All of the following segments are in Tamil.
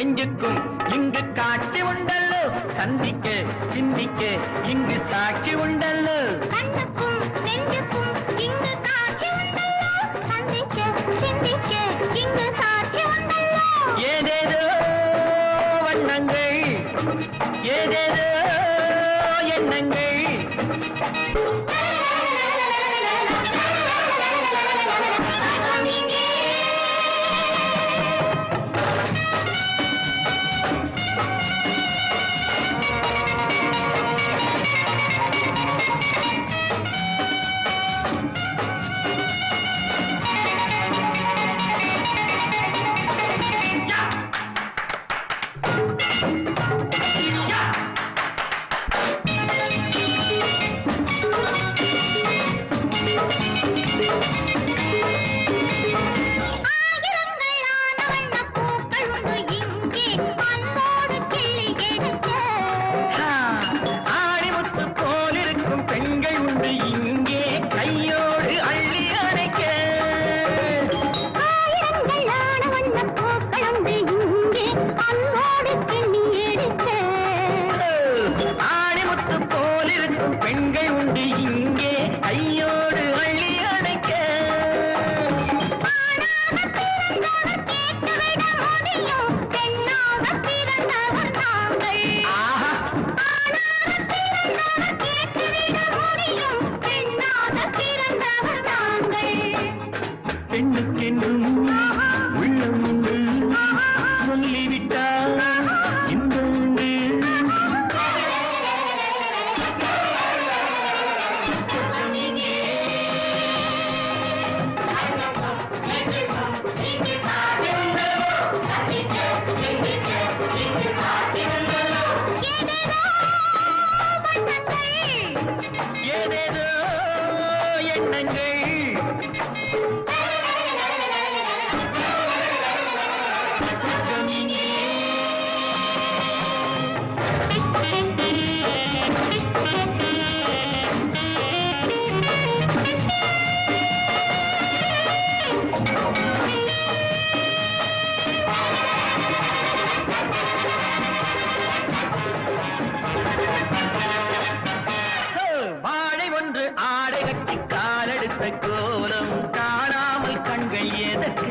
நெஞ்சுக்கும் இங்கு காட்சி உண்டல்லோ. சந்திக்க சிந்திக்க இங்கு சாட்சி உண்டல்லோ. கண்ணுக்கும் நெஞ்சுக்கும் இங்கு காட்சி உண்டல்லோ. சந்திக்க சிந்திக்க இங்கு சாட்சி உண்டல்லோ. ஏதேதோ வண்ணங்கள் ஏதேதோ எண்ணங்கள்.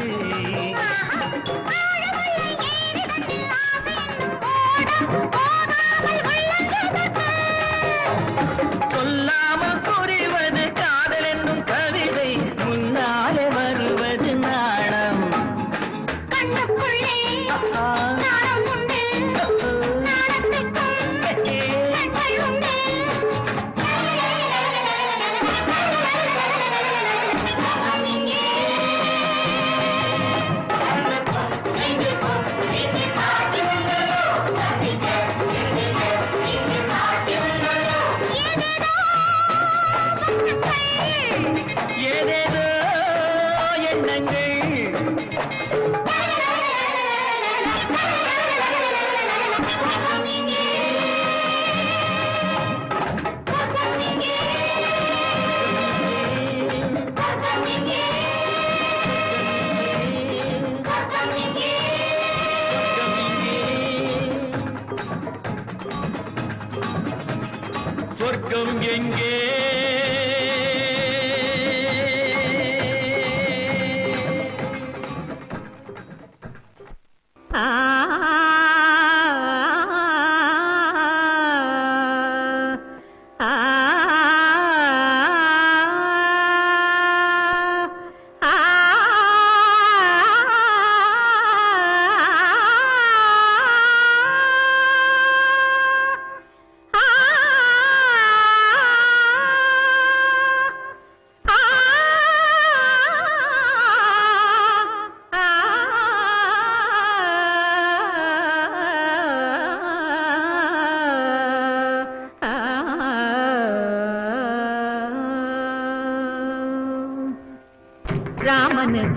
आई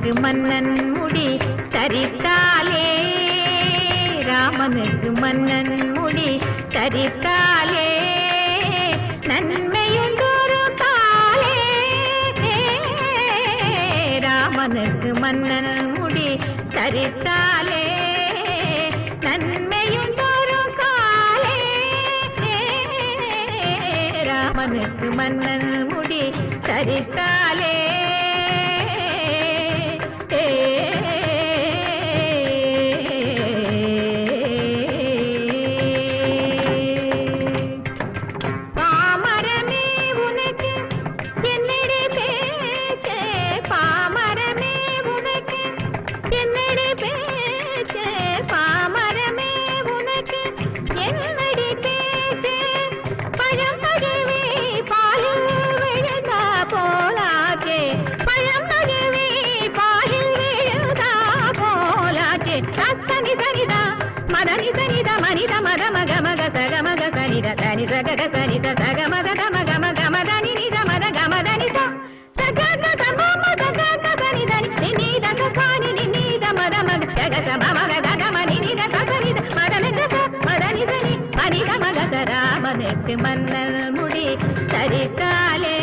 ராமனுக்கு மன்னன் முடி தரித்தாலே ராமனுக்கு மன்னன் முடி தரித்தாலே நன்மையுண்டொரு காலே ராமனுக்கு மன்னன் முடி தரித்தாலே நன்மையுண்டொரு காலே ராமனுக்கு மன்னன் முடி தரித்தாலே. മനസ്സ് മന്നൽ മുടി തരിക്കാലേ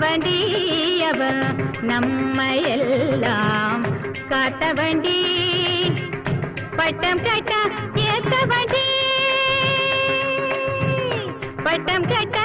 வண்டியவ நம்மையெல்லாம் காத்த வண்டி பட்டம் கட்ட ஏத்த பட்டம் கட்ட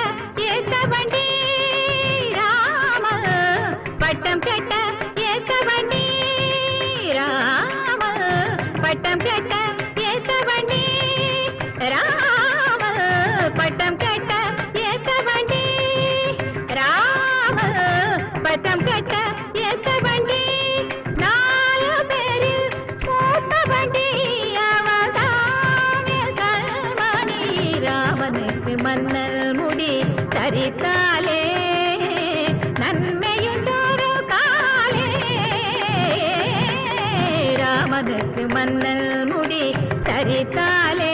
മതത്ത് മന്നൽ മുടി കരിത്താലെ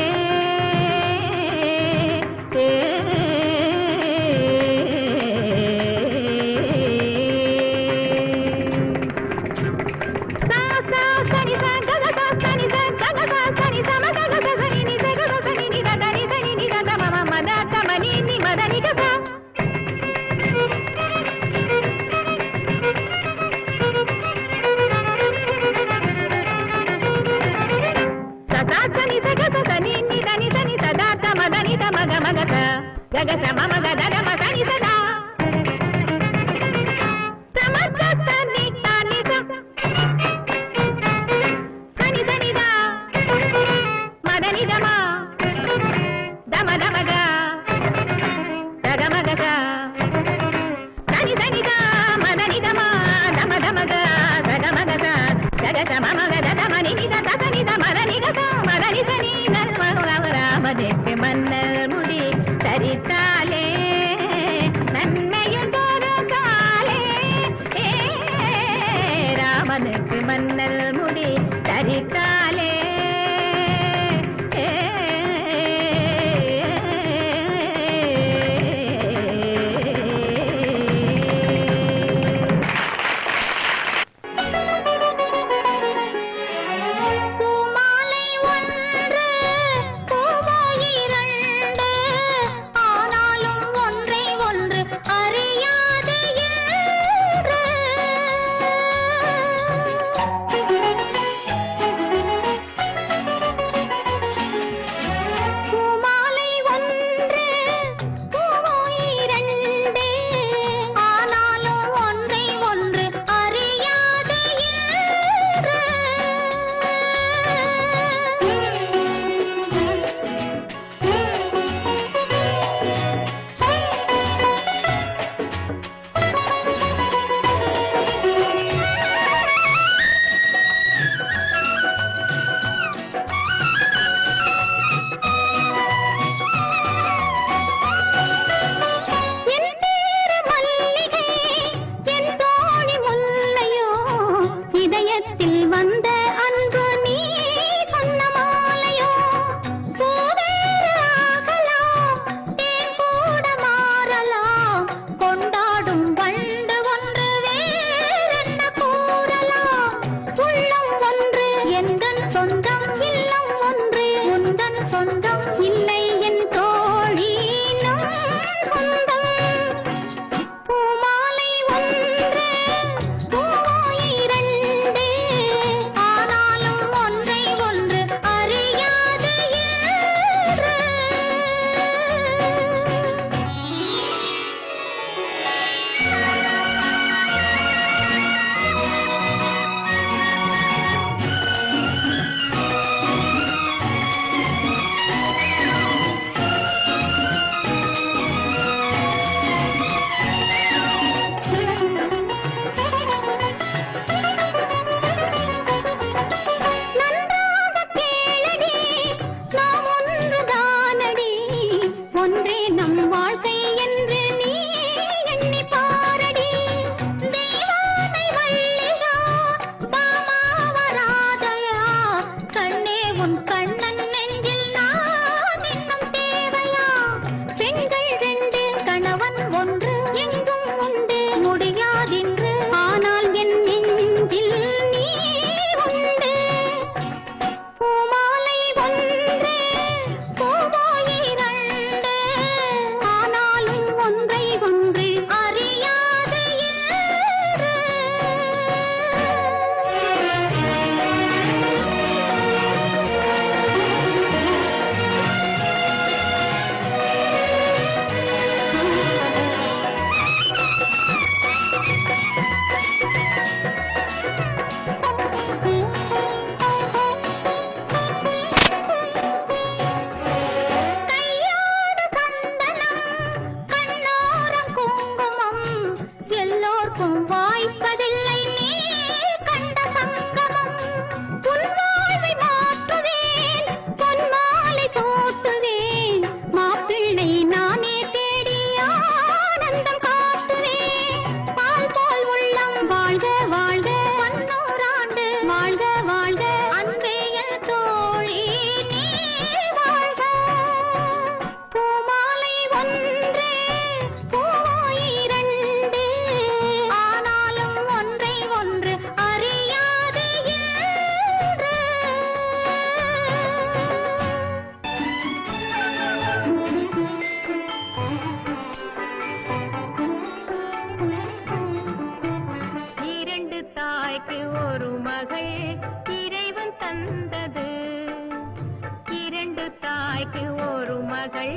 எனக்கு ஒரு மகள்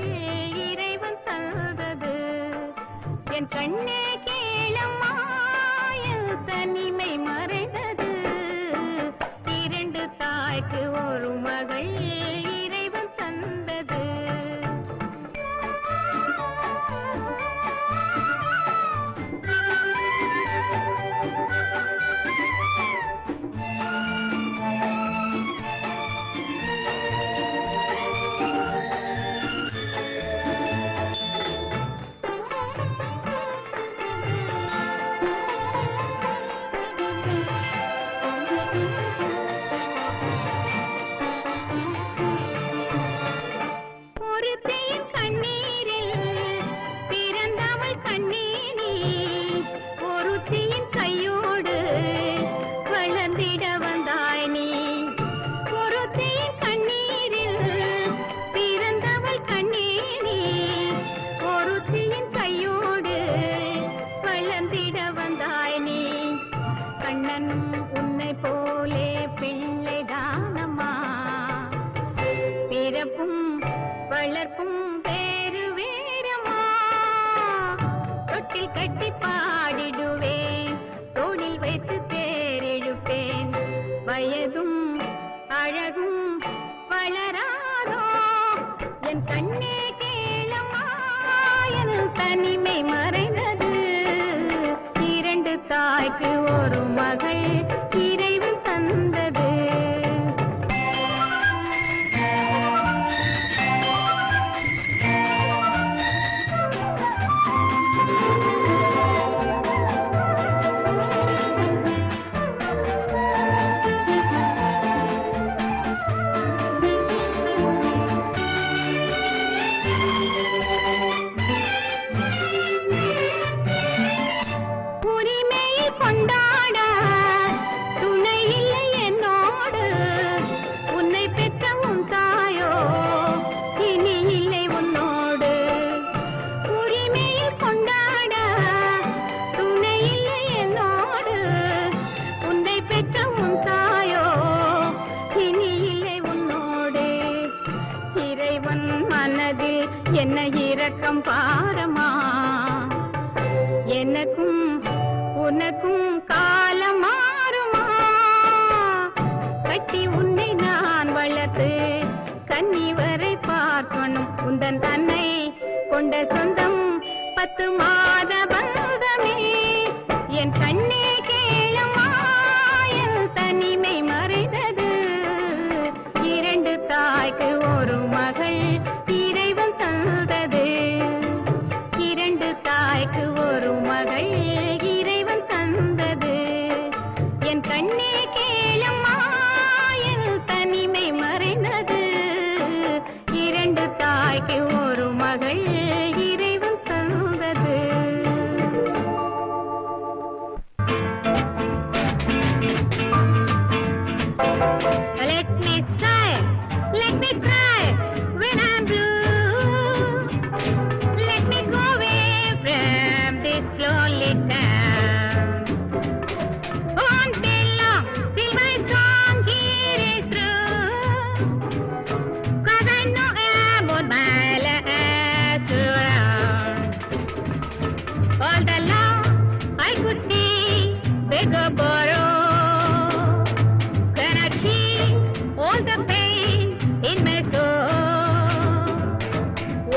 இறைவன் தந்தது. என் கண்ணே கேளம்மா தனிமை மறைந்தது. இரண்டு தாய்க்கு ஒரு மகள்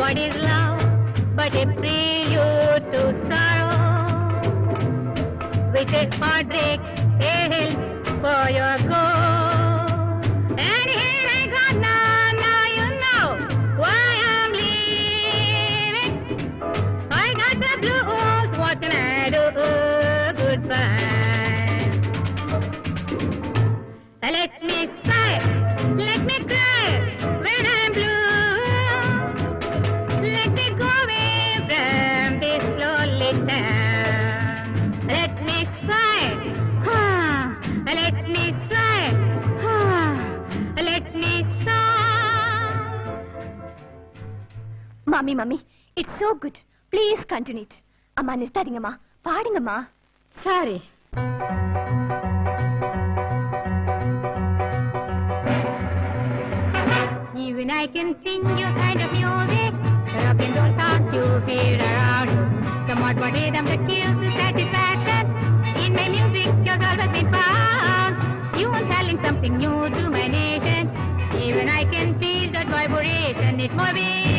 What is love but a prelude to sorrow? With a heartbreak, a hill for your goal. மாமி மாமி it's so good please continue it அம்மா நிறுத்தாதீங்கம்மா ma. Sorry. Even I can sing your kind of music. The rock and roll songs you feel around. The more for rhythm that kills the satisfaction? In my music you always been found You are telling something new to my nation. Even I can feel that vibration It might be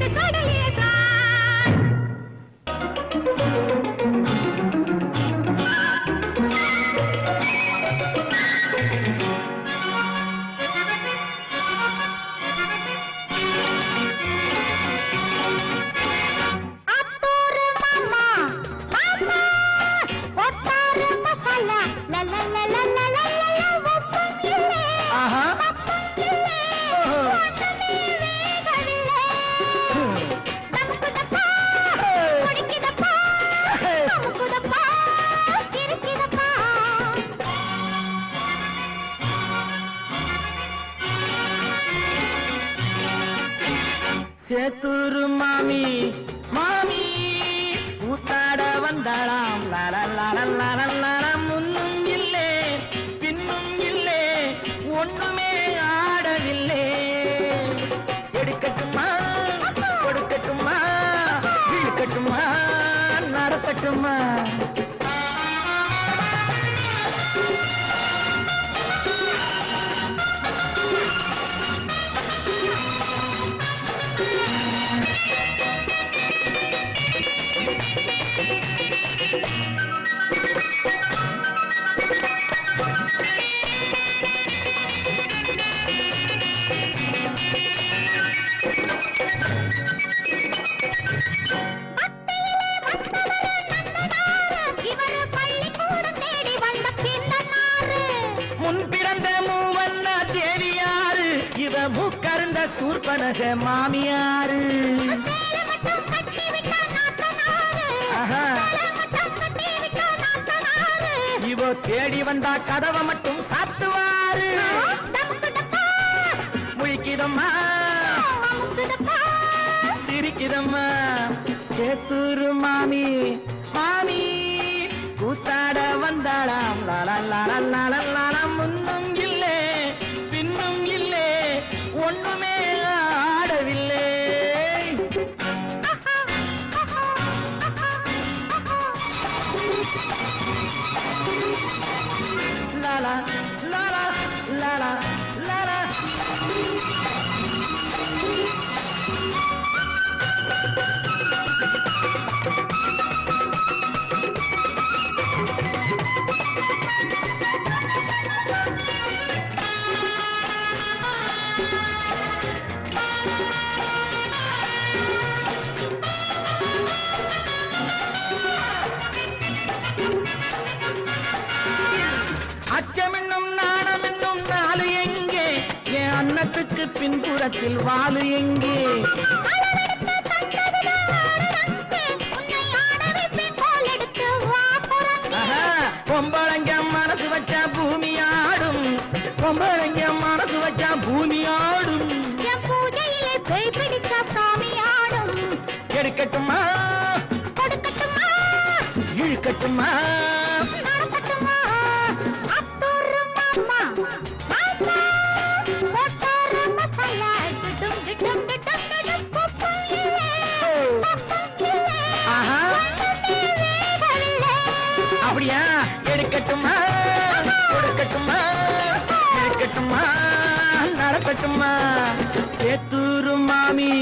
கடலில் चश्मा சூர்பனக மாமியாரு. இவோ தேடி வந்தா கதவை மட்டும் சாத்துவாரு. முழிக்கிதம்மா. சிரிக்கிதம்மா. சேத்தூரு மாமி. கழுத்து பின்புறத்தில் வாலு எங்கே? பொம்பளைங்க மனசு வச்சா பூமி ஆடும். பொம்பளைங்க மனசு வச்சா பூமி ஆடும். எடுக்கட்டுமா? கொடுக்கட்டுமா? இழுக்கட்டுமா? நடக்கட்டுமா நடக்கட்டுமா சேத்தூரு மாமி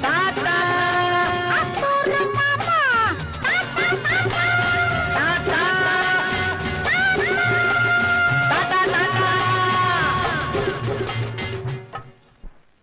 தாத்தா